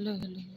hello,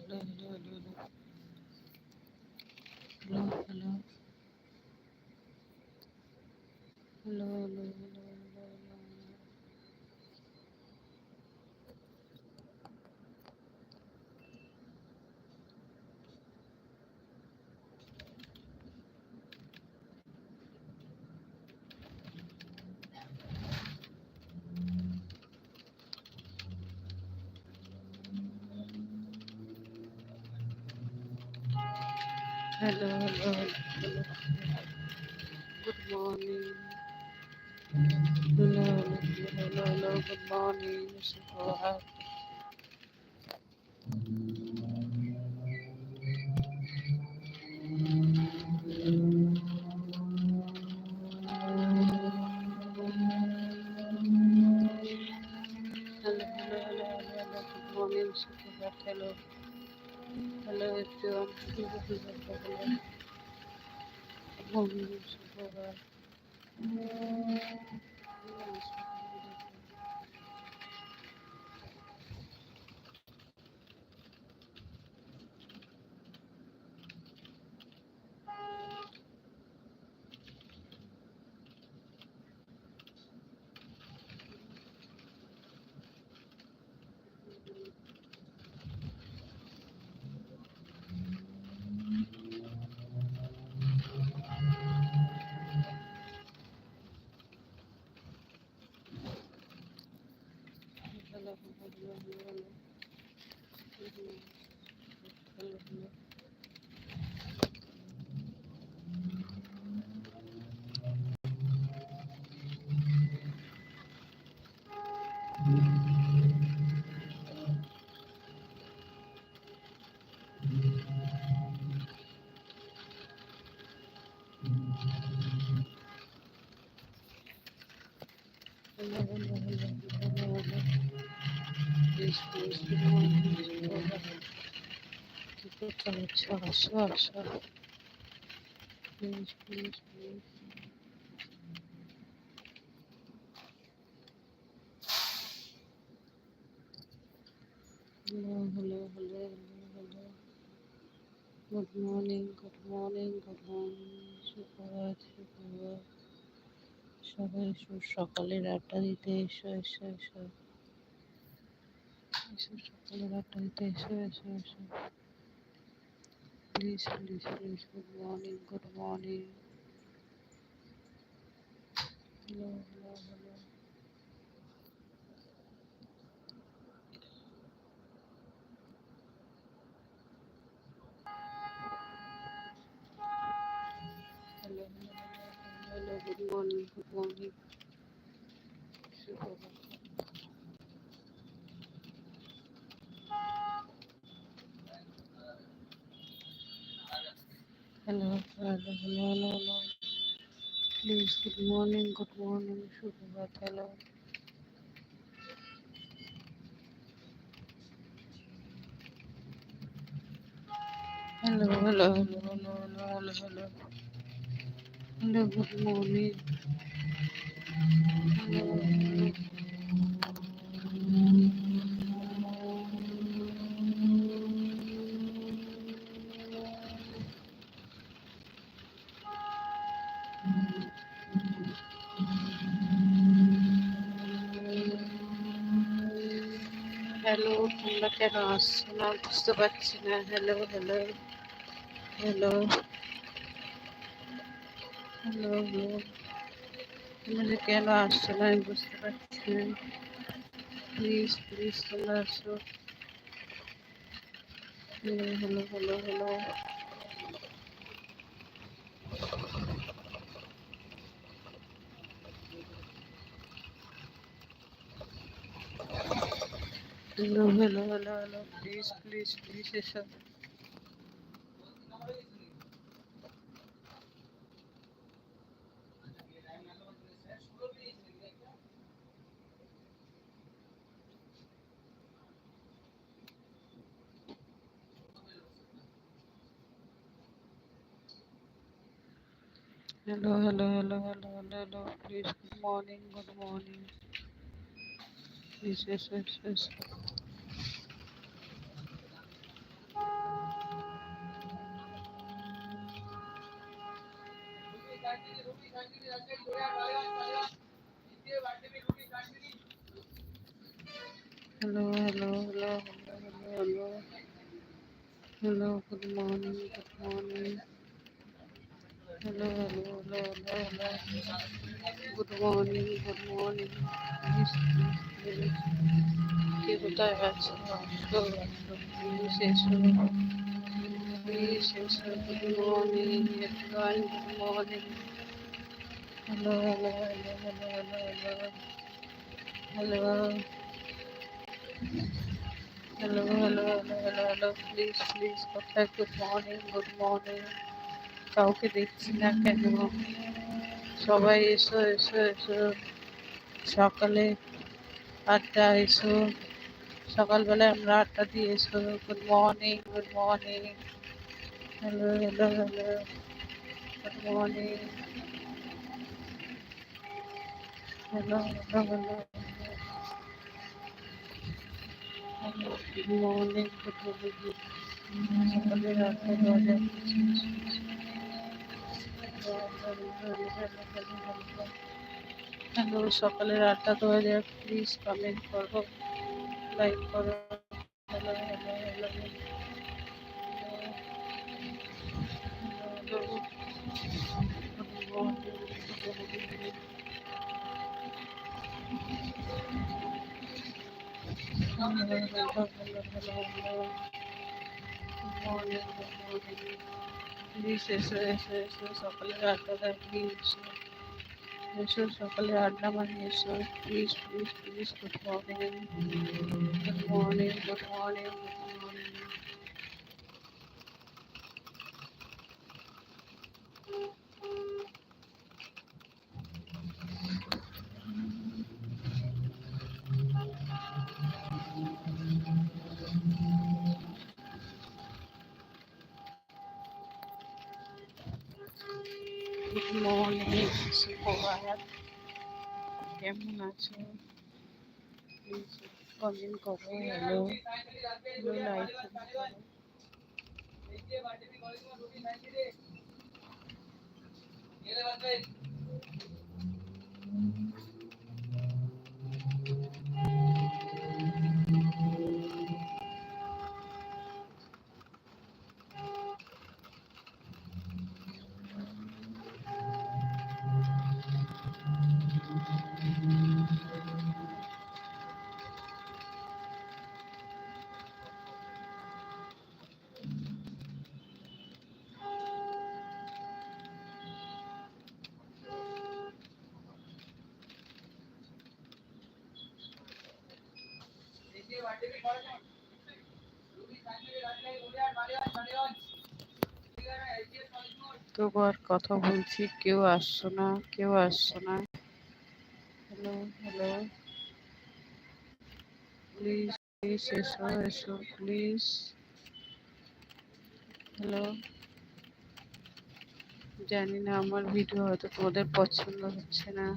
Hello, hello, hello. Good morning. Hello, hello, hello, hello. Good morning, Mr. Farhat. Please, please, please. Hello, hello, hello, hello, Good morning, good morning, good morning. Superat, superat. সবাই সকালের আড্ডা দিতে এসো এসো এসো। এসো, সকালের আড্ডা দিতে এসো এসো এসো। Please please please good morning good morning hello hello Longing. Hello, Father. Hello, hello, hello. Please, good morning, good morning, Shubhavat. Hello. Hello, hello, hello, hello, hello, hello. Hello, good morning. Hello কেন আসছে না? বুঝতে পারছি না। Hello hello hello hello hello কেন আসছে না? আমি বুঝতে পারছি না। প্লিজ প্লিজ তোমরা আসো। Hello hello hello hello Hello, hello, hello, hello Please, please, please এসব hello hello hello hello hello. Please good morning good morning yes, yes, yes, yes. Hello, hello, hello, hello, hello, hello. Hello, good morning, good morning Hello, hello, hello, hello, hello. Good morning, good morning. Please, please, please. কে কোথায় আছো আসো আসো please এসো please এসো good morning everyone good morning hello hello hello hello hello hello hello hello hello hello hello hello please please কোথায় good morning good morning কাউকে দেখছি না কেন সবাই এসো এসো এসো সকালে আড্ডা এসো সকালবেলায় আমরা আড্ডা দিয়ে এসো good morning good morning hello hello hello good morning hello hello hello good morning good morning সকালের আড্ডা দেওয়া যায় হ্যালো সকালের আটটা দু হাজার প্লিজ কমেন্ট করো লাইক করো হ্যালো হ্যালো হ্যালো প্লিজ এসো এসো এসো সকালের আটটা দেয় প্লিজ এসো সকালে আড্ডা মারি এসো please please please good morning good morning good morning কেমন আছো? প্লিজ কমেন্ট করো হ্যালো হ্যালো লাইক করো দুবার কথা বলছি, কেউ আসছো না, কেউ আসছো না। হ্যালো হ্যালো প্লিজ প্লিজ এসো এসো প্লিজ হ্যালো জানি না, আমার ভিডিও হয়তো তোমাদের পছন্দ হচ্ছে না।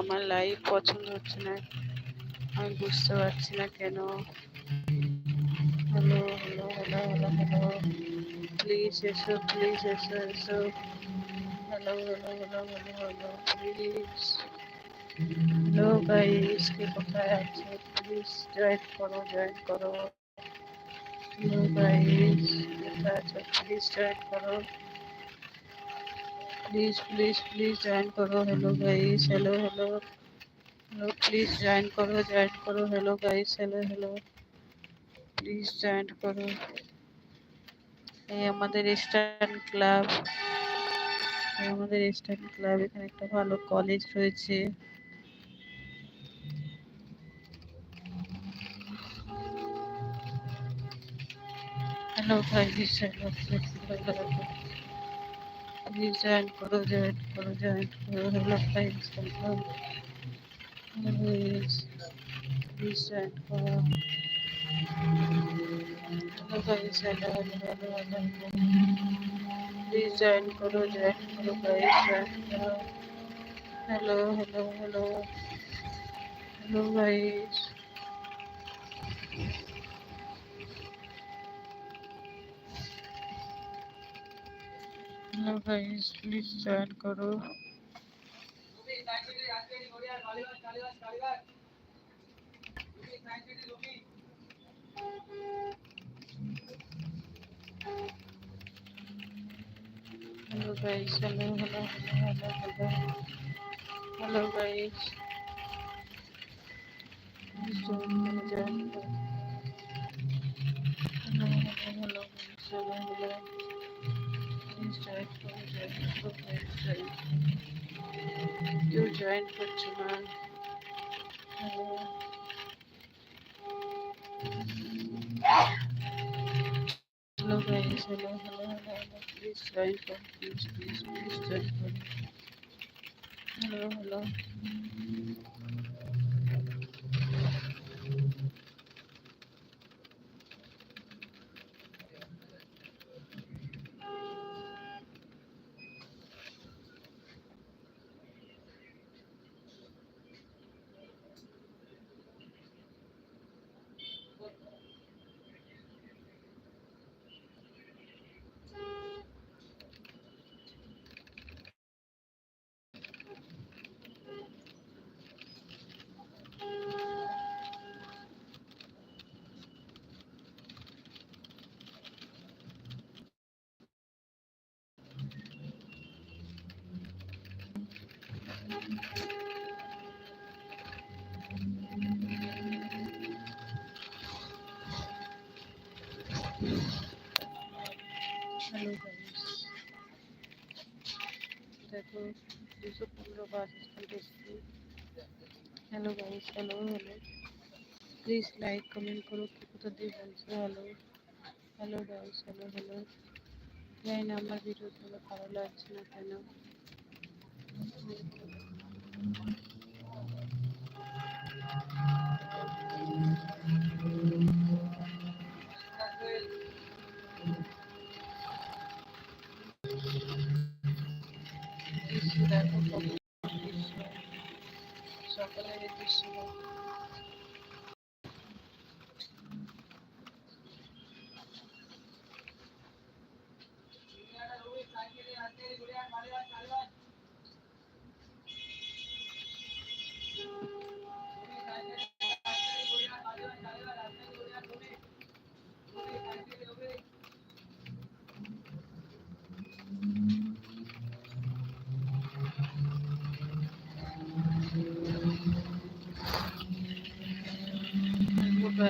আমার লাইভ পছন্দ হচ্ছে না। আমি বুঝতে পারছি না কেন। Hello hello hello hello hello please এসো প্লিজ এসো এসো hello hello hello hello hello please hello guys কে কোথায় আছে প্লিজ জয়েন করো জয়েন করো হ্যালো গাইস কোথায় আছো প্লিজ জয়েন করো প্লিজ প্লিজ প্লিজ জয়েন করো hello guys hello hello hello please join করো জয়েন করো hello guys hello hello please join করো এই আমাদের ইস্টার্ন ক্লাব আমাদের ইস্টার্ন ক্লাব এখানে একটা ভালো কলেজ রয়েছে। Hello guys hello please join করো জয়েন করো জয়েন করো hello guys hello please please join করো गाइस प्लीज़ ज्वाइन करो ज्वाइन करो guys hello hello hello hello guys hello guys please join करो Thank. Hello guys, hello, hello, hello, hello, hello guys. So hello, hello, hello, hello, hello. Inside, okay, inside. You joined for tomorrow. Hello. hello, hello, hello, hello. Please try for please, please, please try for Hello, hello. দেখো, দুশো পনেরো এসছি। Hello guys hello hello please like comment করো, কি কোথা দিয়ে বলছো hello hello guys hello hello জানি না আমার ভিডিওগুলো ভালো লাগছে না কেন? Gracias.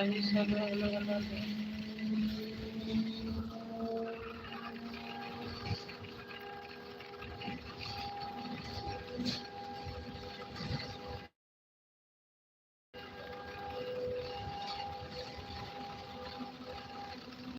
কত দৃশ্য সকালের এই